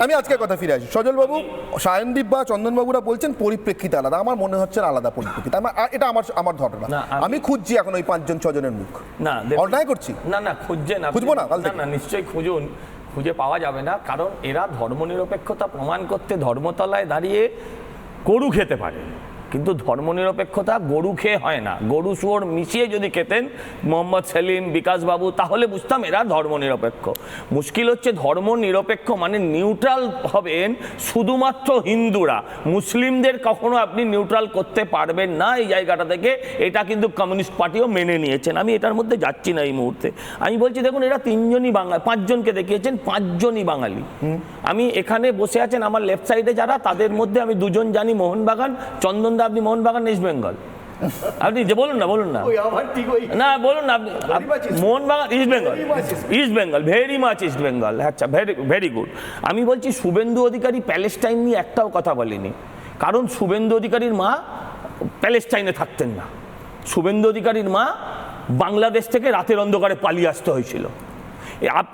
আমি আজকে কথা ফিরে আসি। সজল বাবু সায়নদীপ বা চন্দন বাবুরা বলছেন পরিপ্রেক্ষিতে আলাদা। আমার মনে হচ্ছে আলাদা পরিপ্রেক্ষিতে। আমার এটা আমার আমার ধারণা। না, আমি- খুঁজছি এখন ওই পাঁচজন ছজনের মুখ। না অন্যায় করছি? না না। খুঁজবো না, কাল না না নিশ্চয়ই খুঁজুন। খুঁজে পাওয়া যাবে না কারণ এরা ধর্মনিরপেক্ষতা প্রমাণ করতে ধর্মতলায় দাঁড়িয়ে গরু খেতে পারে। কিন্তু ধর্মনিরপেক্ষতা গরু খেয়ে হয় না। গরু শুয়োর মিশিয়ে যদি খেতেন মোহাম্মদ সেলিম বিকাশবাবু তাহলে বুঝতাম এরা ধর্মনিরপেক্ষ। মুশকিল হচ্ছে ধর্মনিরপেক্ষ মানে নিউট্রাল হবেন শুধুমাত্র হিন্দুরা। মুসলিমদের কখনো আপনি নিউট্রাল করতে পারবেন না এই জায়গাটা থেকে। এটা কিন্তু কমিউনিস্ট পার্টিও মেনে নিয়েছেন। আমি এটার মধ্যে যাচ্ছি না এই মুহূর্তে। আমি বলছি, দেখুন, এরা তিনজনই বাঙালি পাঁচজনকে দেখিয়েছেন, পাঁচজনই বাঙালি। আমি এখানে বসে আছেন আমার লেফট সাইডে যারা, তাদের মধ্যে আমি দুজন জানি, মোহনবাগান চন্দনদা আপনি মোহনবাগান ইস্ট বেঙ্গল আপনি যে বলুন না বলুন না। না বলুন না আপনি Mohun Bagan East Bengal East Bengal very much East Bengal আচ্ছা ভেরি ভেরি গুড আমি বলছি শুভেন্দু অধিকারী প্যালেস্টাইন নিয়ে একটাও কথা বলেনি। কারণ শুভেন্দু অধিকারীর মা প্যালেস্টাইনে থাকতেন না। শুভেন্দু অধিকারীর মা বাংলাদেশ থেকে রাতের অন্ধকারে পালিয়ে আসতে হয়েছিল।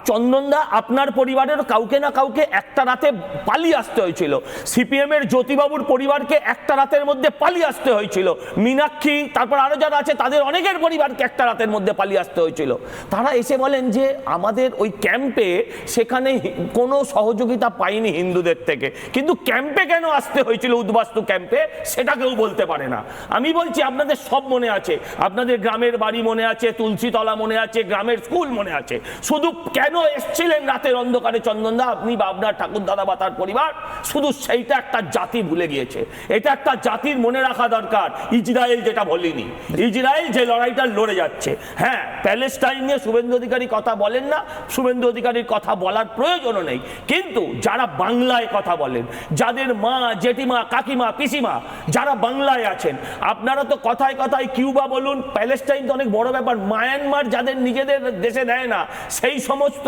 চন্দনদা আপনার পরিবারের কাউকে না কাউকে একটা রাতে পালিয়ে আসতে হয়েছিল। সিপিএম এর জ্যোতিবাবুর পরিবারকে একটা রাতের মধ্যে পালিয়ে আসতে হয়েছিল। মীনাক্ষী, তারপর আরও যারা আছে, তাদের অনেকের পরিবারকে একটা রাতের মধ্যে পালিয়ে আসতে হয়েছিল। তারা এসে বলেন যে, আমাদের ওই ক্যাম্পে সেখানে কোনো সহযোগিতা পাইনি হিন্দুদের থেকে। কিন্তু ক্যাম্পে কেন আসতে হয়েছিল উদ্বাস্তু ক্যাম্পে? সেটা কেউ বলতে পারে না। আমি বলছি, আপনাদের সব মনে আছে। আপনাদের গ্রামের বাড়ি মনে আছে, তুলসীতলা মনে আছে, গ্রামের স্কুল মনে আছে। শুধু কেন এসছিলেন রাতের অন্ধকারে চন্দনদা আপনি বা আপনার ঠাকুর দাদা বা তার পরিবার? শুধু সেইটা একটা জাতি ভুলে গিয়েছে। এটা একটা জাতির মনে রাখা দরকার। ইসরায়েল যেটা বলিনি। ইসরায়েল যে লড়াইটা লড়ে যাচ্ছে। হ্যাঁ প্যালেস্টাইন নিয়ে শুভেন্দু অধিকারী কথা বলেন না। শুভেন্দু অধিকারীর কথা বলার প্রয়োজনও নেই। কিন্তু যারা বাংলায় কথা বলেন, যাদের মা, জেঠিমা, কাকিমা, পিসিমা, যারা বাংলায় আছেন, আপনারা তো কথায় কথায় কিউবা বলুন, প্যালেস্টাইন তো অনেক বড় ব্যাপার। মায়ানমার যাদের নিজেদের দেশে দেয় না, সেই সমস্ত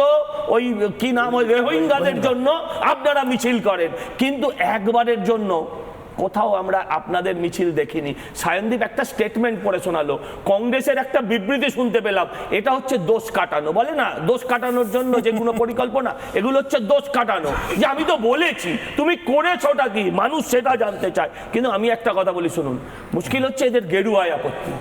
ওই কি নাম ওই রোহিঙ্গাদের জন্য আপনারা মিছিল করেন। কিন্তু একবারের জন্য কোথাও আমরা আপনাদের মিছিল দেখিনি। সায়নদীপ একটা স্টেটমেন্ট পড়ে শোনালো। কংগ্রেসের একটা বিবৃতি শুনতে পেলাম। এটা হচ্ছে দোষ কাটানো। বলে না, দোষ কাটানোর জন্য যে কোনো পরিকল্পনা, এগুলো হচ্ছে দোষ কাটানো। যে আমি তো বলেছি, তুমি করেছোটা কি? মানুষ সেটা জানতে চায়। কিন্তু আমি একটা কথা বলি, শুনুন। মুশকিল হচ্ছে এদের গেরুয়ায় আপত্তি।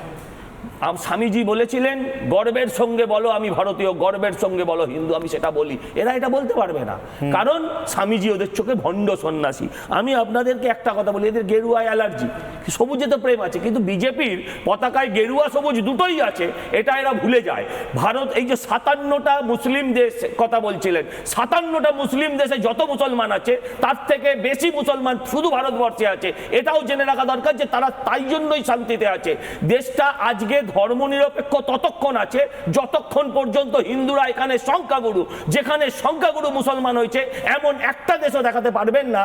স্বামীজি বলেছিলেন গর্বের সঙ্গে বলো আমি ভারতীয় গর্বের সঙ্গে বলো হিন্দু আমি সেটা বলি। এরা এটা বলতে পারবে না। কারণ স্বামীজি ওদের চোখে ভণ্ড সন্ন্যাসী। আমি আপনাদেরকে একটা কথা বলি এদের গেরুয়ায় অ্যালার্জি। সবুজে তো প্রেম আছে কিন্তু বিজেপির পতাকায় গেরুয়া সবুজ দুটোই আছে এটা এরা ভুলে যায়। ভারত এই যে সাতান্নটা মুসলিম দেশ কথা বলছিলেন সাতান্নটা মুসলিম দেশে যত মুসলমান আছে তার থেকে বেশি মুসলমান শুধু ভারতবর্ষে আছে। এটাও জেনে রাখা দরকার যে তারা তাই জন্যই শান্তিতে আছে। দেশটা আজকে ধর্মনিরপেক্ষ ততক্ষণ আছে, যতক্ষণ পর্যন্ত হিন্দুরা এখানে সংখ্যাগুরু, যেখানে সংখ্যাগুরু মুসলমান হয়েছে, এমন একটা দেশও দেখাতে পারবেন না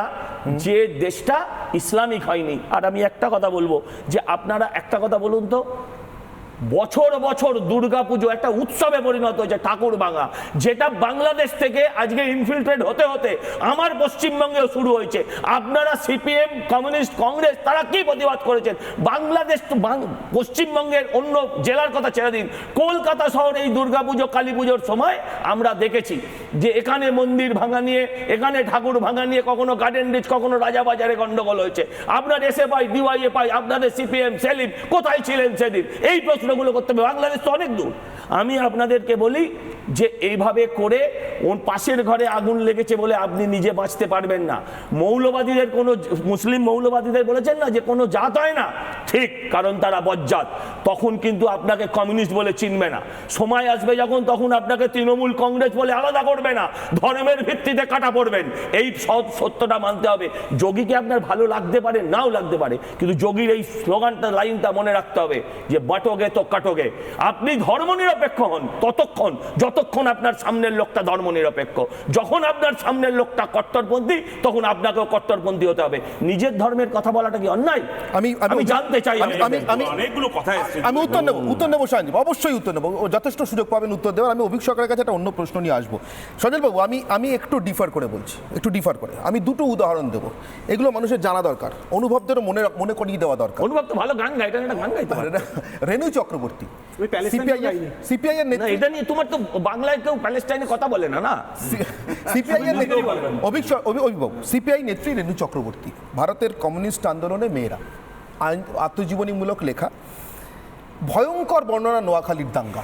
যে দেশটা ইসলামিক হয়নি। আর আমি একটা কথা বলব, যে আপনারা একটা কথা বলুন তো বছর বছর দুর্গাপুজো একটা উৎসবে পরিণত হয়েছে ঠাকুর ভাঙা। যেটা বাংলাদেশ থেকে আজকে ইনফিল্ট্রেট হতে হতে আমার পশ্চিমবঙ্গেও শুরু হয়েছে। আপনারা সিপিএম কমিউনিস্ট কংগ্রেস তারা কি প্রতিবাদ করেছেন? বাংলাদেশ পশ্চিমবঙ্গের অন্য জেলার কথা ছেড়ে দিন। কলকাতা শহরে এই দুর্গাপুজো, কালী পুজোর সময় আমরা দেখেছি যে এখানে মন্দির ভাঙা নিয়ে, এখানে ঠাকুর ভাঙা নিয়ে কখনো গার্ডেন রিচ কখনো রাজাবাজারে গন্ডগোল হয়েছে। আপনার এসে পাই ডিওয়াইএ পাই, আপনাদের সিপিএম সেলিম কোথায় ছিলেন সেদিন? এই প্রশ্নগুলো করতে হবে। বাংলাদেশ তো অনেক দূর। আমি আপনাদেরকে বলি যে এইভাবে করে ওর পাশের ঘরে আগুন লেগেছে বলে আপনি নিজে বাঁচতে পারবেন না। মৌলবাদীদের কোনো মুসলিম মৌলবাদীদের বলেছেন না যে কোনো জাত হয় না? ঠিক, কারণ তারা বজ্জাত। তখন কিন্তু আপনাকে কমিউনিস্ট বলে চিনবে না। সময় আসবে যখন তখন আপনাকে তৃণমূল কংগ্রেস বলে আলাদা করবে না। ধর্মের ভিত্তিতে কাটা পড়বেন। এই সত্যটা মানতে হবে। যোগীকে আপনার ভালো লাগতে পারে? নাও লাগতে পারে। কিন্তু যোগীর এই স্লোগানটা, লাইনটা মনে রাখতে হবে যে, বাটোগে তো কাটোগে। আপনি ধর্মনিরপেক্ষ হন, ততক্ষণ যতক্ষণ আপনার সামনের লোকটা ধর্মনিরপেক্ষ যখন আপনার সামনের লোকটা কট্টরপন্থী তখন আপনাকেও কট্টরপন্থী হতে হবে। নিজের ধর্মের কথা বলাটা কি অন্যায়? আমি- আমি জানতে চাই আমি- আমি অনেকগুলো কথা এসছে। আমি উত্তর নেব উত্তর নেব সায়নদীপ অবশ্যই উত্তর নেব। যথেষ্ট সুযোগ পাবেন উত্তর দেওয়ার। আমি অভিক সরকারের কাছে একটা অন্য প্রশ্ন নিয়ে আসব। সজলবাবু আমি আমি একটু ডিফার করে বলছি একটু ডিফার করে। আমি দুটো উদাহরণ দেবো। এগুলো মানুষের জানা দরকার অনুভবদেরও মনে মনে করিয়ে দেওয়া দরকার। অনুভব তো ভালো গান একটা গান গাইতে পারে রেণু চক্র চক্রবর্তী যাইনি। সিপিআই এর না নেত্রী এটা নিয়ে তোমার তো বাংলায় কেউ প্যালেস্টাইনে কথা বলে না না? সিপিআই এর অভিভাবক সিপিআই নেত্রী রেণু চক্রবর্তী ভারতের কমিউনিস্ট আন্দোলনে মেয়েরা আত্মজীবনীমূলক লেখা ভয়ঙ্কর বর্ণনা নোয়াখালীর দাঙ্গা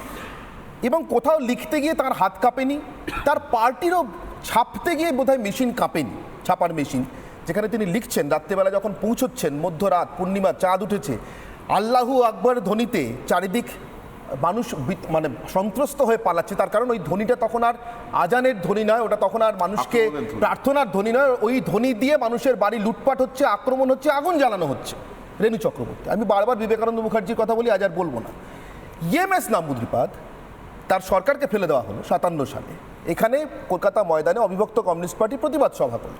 এবং কোথাও লিখতে গিয়ে তার হাত কাঁপেনি তার পার্টিরও ছাপতে গিয়ে বোধহয় মেশিন কাঁপেনি ছাপার মেশিন যেখানে তিনি লিখছেন রাত্রেবেলা যখন পৌঁছচ্ছেন মধ্যরাত পূর্ণিমা চাঁদ উঠেছে আল্লাহু আকবর ধ্বনিতে চারিদিক মানুষ মানে সন্ত্রস্ত হয়ে পালাচ্ছে। তার কারণ ওই ধ্বনিটা তখন আর আজানের ধ্বনি নয় ওটা তখন আর মানুষকে প্রার্থনার ধ্বনি নয় ওই ধ্বনি দিয়ে মানুষের বাড়ি লুটপাট হচ্ছে আক্রমণ হচ্ছে আগুন জ্বালানো হচ্ছে। রেণু চক্রবর্তী আমি বারবার বিবেকানন্দ মুখার্জির কথা বলি আজ আর বলব না। ইএমএস নামুদ্রিপাদ তার সরকারকে ফেলে দেওয়া হলো সাতান্ন সালে। এখানে কলকাতা ময়দানে অবিভক্ত কমিউনিস্ট পার্টি প্রতিবাদ সভা করল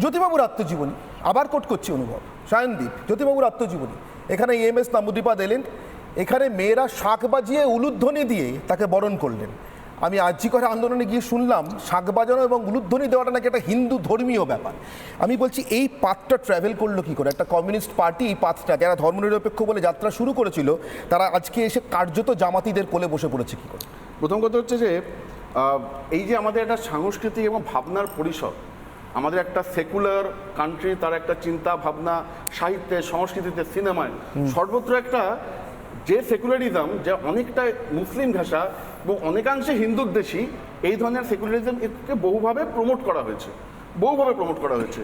জ্যোতিবাবুর আত্মজীবনী আবার কোট করছি অনুভব সায়নদীপ জ্যোতিবাবুর আত্মজীবনী। এখানে ইএমএস নামুদ্রিপাদ এলেন এখানে মেয়েরা শাক বাজিয়ে উলুধ্বনি দিয়ে তাকে বরণ করলেন। আমি আর্জি করে আন্দোলনে গিয়ে শুনলাম শাক বাজানো এবং উলুধ্বনি দেওয়াটা নাকি একটা হিন্দু ধর্মীয় ব্যাপার। আমি বলছি এই পাথটা ট্র্যাভেল করল কি করে? একটা কমিউনিস্ট পার্টি এই পাথটা যারা ধর্মনিরপেক্ষ বলে যাত্রা শুরু করেছিল তারা আজকে এসে কার্যত জামাতিদের কোলে বসে পড়েছে কি করে? প্রথম কথা হচ্ছে যে এই যে আমাদের একটা সাংস্কৃতিক এবং ভাবনার পরিসর আমাদের একটা সেকুলার কান্ট্রি তার একটা চিন্তা ভাবনা সাহিত্যে সংস্কৃতিতে সিনেমায় সর্বত্র একটা যে সেকুলারিজম যে অনেকটা মুসলিম ভাষা এবং অনেকাংশে হিন্দুর দেশি এই ধরনের সেকুলারিজম একে বহুভাবে প্রমোট করা হয়েছে। বহুভাবে প্রমোট করা হয়েছে।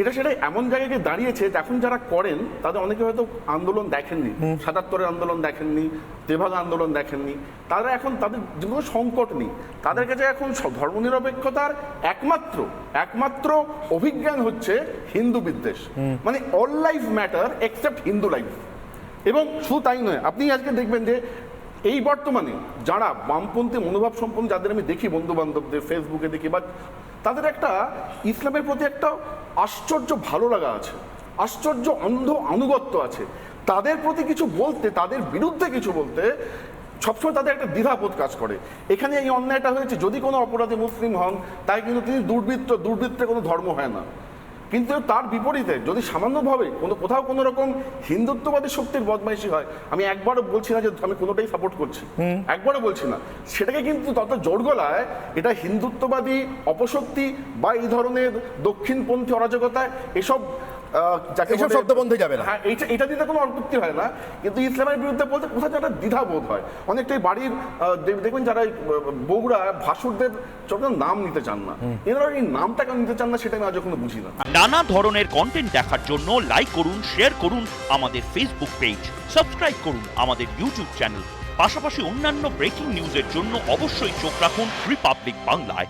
এটা সেটা এমন জায়গায় গিয়ে দাঁড়িয়েছে যে এখন যারা করেন তাদের অনেকে হয়তো আন্দোলন দেখেননি সাতাত্তরের আন্দোলন দেখেননি তেভাগ আন্দোলন দেখেননি। তারা এখন তাদের যেগুলো সংকট নেই তাদের কাছে এখন ধর্মনিরপেক্ষতার একমাত্র একমাত্র অভিজ্ঞান হচ্ছে হিন্দু বিদ্বেষ। মানে all life matter except Hindu life এবং শুধু তাই নয়, আপনি আজকে দেখবেন যে এই বর্তমানে যারা বামপন্থী মনোভাব সম্পন্ন, যাদের আমি দেখি বন্ধু বান্ধবদের ফেসবুকে দেখি, বা তাদের একটা ইসলামের প্রতি একটা আশ্চর্য ভালো লাগা আছে, আশ্চর্য অন্ধ আনুগত্য আছে। তাদের প্রতি কিছু বলতে, তাদের বিরুদ্ধে কিছু বলতে সবসময় তাদের একটা দ্বিধাবোধ কাজ করে। এখানে এই অন্যায়টা হয়েছে, যদি কোনো অপরাধী মুসলিম হন, তাই কিন্তু তিনি দুর্বৃত্ত, দুর্বৃত্তের কোনো ধর্ম হয় না। কিন্তু তার বিপরীতে যদি সামান্যভাবে কোনো কোথাও কোনো রকম হিন্দুত্ববাদী শক্তির বদমাইশি হয় আমি একবারও বলছি না যে আমি কোনোটাই সাপোর্ট করছি একবারও বলছি না। সেটাকে কিন্তু তত জোর গলায় এটা হিন্দুত্ববাদী অপশক্তি বা এই ধরনের দক্ষিণপন্থী অরাজকতা এসব এইসব শব্দ বন্ধে যাবে না। হ্যাঁ এটা দিতে কোনো হয় না। কিন্তু ইসলামের বিরুদ্ধে বলতে কোথাও যেন একটা দ্বিধাবোধ হয়। অনেকটাই বাড়ির দেখবেন যারা বউরা ভাসুরদের চোখের নাম নিতে চান না। এনারা এই নামটা কেন নিতে চান না সেটা আমি আজ এখনও বুঝি না। নানা ধরনের কন্টেন্ট দেখার জন্য লাইক করুন শেয়ার করুন আমাদের ফেসবুক পেজ সাবস্ক্রাইব করুন আমাদের ইউটিউব চ্যানেল পাশাপাশি অন্যান্য ব্রেকিং নিউজের জন্য অবশ্যই চোখ রাখুন রিপাবলিক বাংলায়